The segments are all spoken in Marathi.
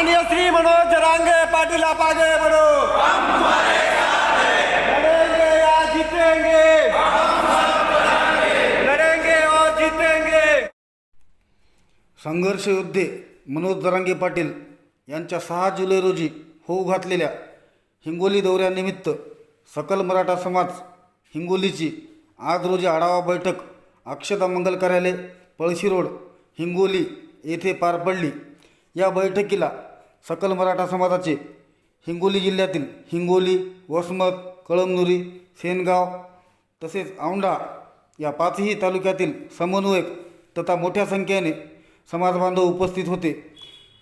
श्री मनोज रांगे पाटील पागे आगे लड़ेंगे या जीतेंगे। लड़ेंगे और जीतेंगे। संघर्ष योद्धे मनोज दरांगे पाटील यांच्या सहा जुलै रोजी होऊ घातलेल्या हिंगोली दौऱ्यानिमित्त सकल मराठा समाज हिंगोलीची आज रोजी आढावा बैठक अक्षता मंगल कार्यालय पळशी रोड हिंगोली येथे पार पडली. या बैठकीला सकल मराठा समाजाचे हिंगोली जिल्ह्यातील हिंगोली वसमत कळमनुरी सेनगाव तसेच औंढा या पाचही तालुक्यातील समन्वयक तथा मोठ्या संख्येने समाजबांधव उपस्थित होते.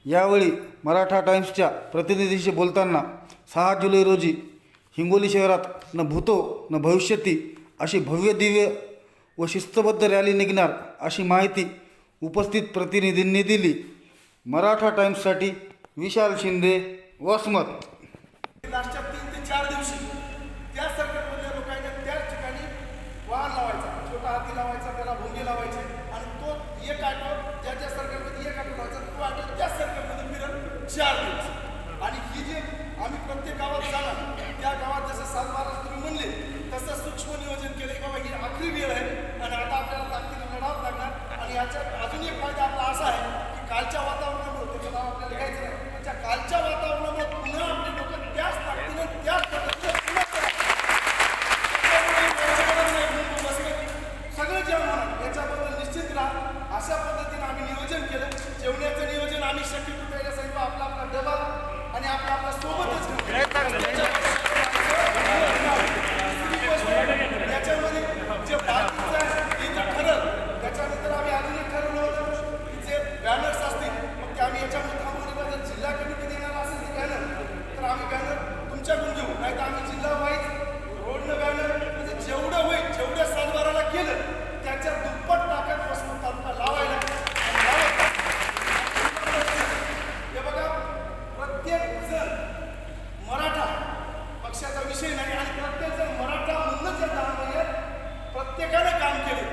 यावेळी मराठा टाईम्सच्या प्रतिनिधीशी बोलताना सहा जुलै रोजी हिंगोली शहरात न भूतो न भविष्यती अशी भव्य दिव्य व शिस्तबद्ध रॅली निघणार अशी माहिती उपस्थित प्रतिनिधींनी दिली. मराठा टाईम्ससाठी विशाल शिंदे वसमत. लास्टच्या तीन ते चार दिवशी त्या सरकारमधल्या लोकांच्या त्याच ठिकाणी वाहन लावायचा. छोटा हाती लावायचा त्याला भोंगे लावायचे. आणि तो एक आठव ज्या ज्या सरकारमध्ये एक आठव लावायचा तो आठव त्या सरकारमध्ये फिरत चार दिवस. आणि ही जे आम्ही प्रत्येक गावात जाणार त्या गावात जसं सात महाराज तुम्ही म्हणले तसं सूक्ष्म नियोजन केलं की बाबा ही आखरी वेळ आहे. विषय नाही आणि प्रत्येक जर मराठा म्हणूनच या दहा महिन्यात प्रत्येकानं काम केलं.